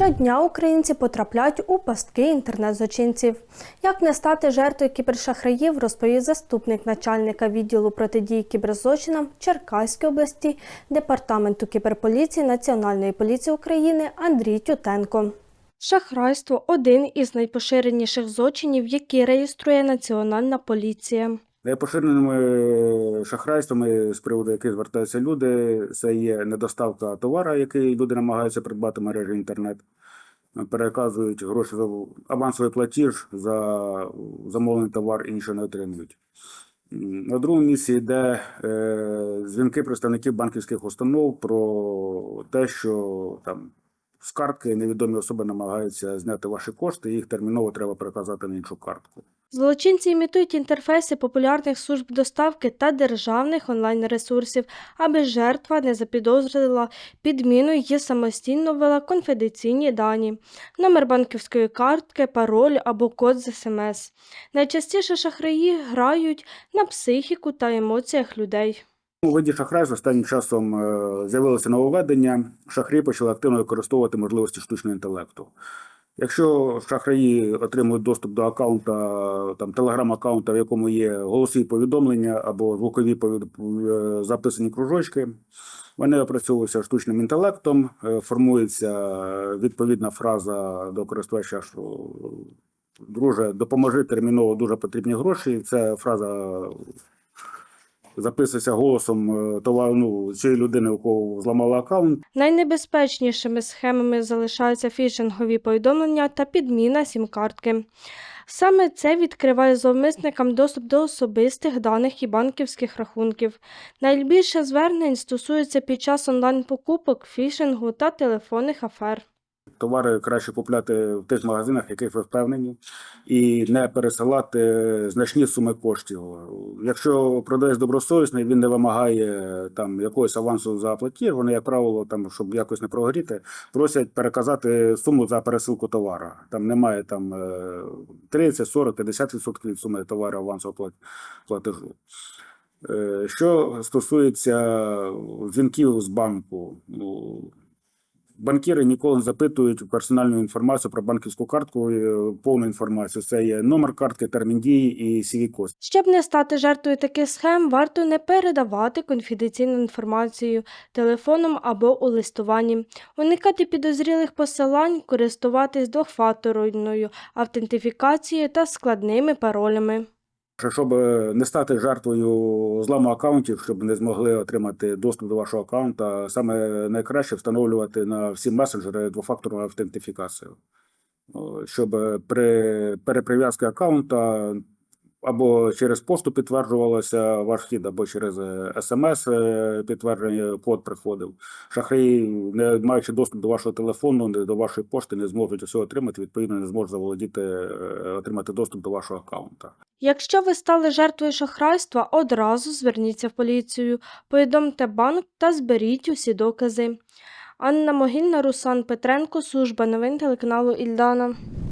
Щодня українці потрапляють у пастки інтернет-злочинців. Як не стати жертвою кібершахраїв, розповів заступник начальника відділу протидії кіберзлочинам Черкаської області Департаменту кіберполіції Національної поліції України Андрій Тютенко. Шахрайство один із найпоширеніших злочинів, які реєструє Національна поліція. Найпоширеними шахрайствами, з приводу яких звертаються люди, це є недоставка товара, який люди намагаються придбати в мережі інтернет. Переказують гроші за авансовий платіж за замовлений товар і нічого не отримують. На другому місці йде е, дзвінки представників банківських установ про те, що там з картки невідомі особи намагаються зняти ваші кошти, їх терміново треба переказати на іншу картку. Злочинці імітують інтерфейси популярних служб доставки та державних онлайн-ресурсів, аби жертва не запідозрила підміну і самостійно ввела конфіденційні дані, номер банківської картки, пароль або код з СМС. Найчастіше шахраї грають на психіку та емоціях людей. У виді шахрайства останнім часом е, з'явилося нововведення. Шахраї почали активно використовувати можливості штучного інтелекту. Якщо шахраї отримують доступ до аккаунта, там телеграм-аккаунта, в якому є голосові повідомлення або звукові повід- е, записані кружочки, вони опрацьовуються штучним інтелектом, е, формується відповідна фраза до користувача, що друже, допоможи терміново дуже потрібні гроші. Це фраза записується голосом е, товару ну, цієї людини, у кого зламали аккаунт. Найнебезпечнішими схемами залишаються фішингові повідомлення та підміна сім-картки. Саме це відкриває зловмисникам доступ до особистих даних і банківських рахунків. Найбільше звернень стосується під час онлайн-покупок, фішингу та телефонних афер. Товари краще купляти в тих магазинах, яких ви впевнені, і не пересилати значні суми коштів. Якщо продавець добросовісний, він не вимагає там якогось авансу за платіж. Вони, як правило, там, щоб якось не прогоріти, просять переказати суму за пересилку товара. Там немає там е, 30, 40, 50% від суми товару авансового плат- платежу. Е, Що стосується дзвінків з банку, Банкіри ніколи не запитують персональну інформацію про банківську картку, е, повну інформацію. Це є номер картки, термін дії і cv код Щоб не стати жертвою таких схем, варто не передавати конфіденційну інформацію телефоном або у листуванні, уникати підозрілих посилань, користуватись двохфакторною автентифікацією та складними паролями. Щоб е, не стати жертвою зламу аккаунтів, щоб не змогли отримати доступ до вашого аккаунта, саме найкраще встановлювати на всі месенджери двофакторну автентифікацію. Щоб е, при переприв'язці аккаунта або через пошту підтверджувалося ваш вхід, або через смс підтвердження код приходив. Шахраї, не маючи доступ до вашого телефону, не до вашої пошти, не зможуть усього отримати, відповідно, не зможуть заволодіти, е, отримати доступ до вашого аккаунта. Якщо ви стали жертвою шахрайства, одразу зверніться в поліцію, повідомте банк та зберіть усі докази. Анна Могильна, Руслан Петренко, служба новин телеканалу Ільдана.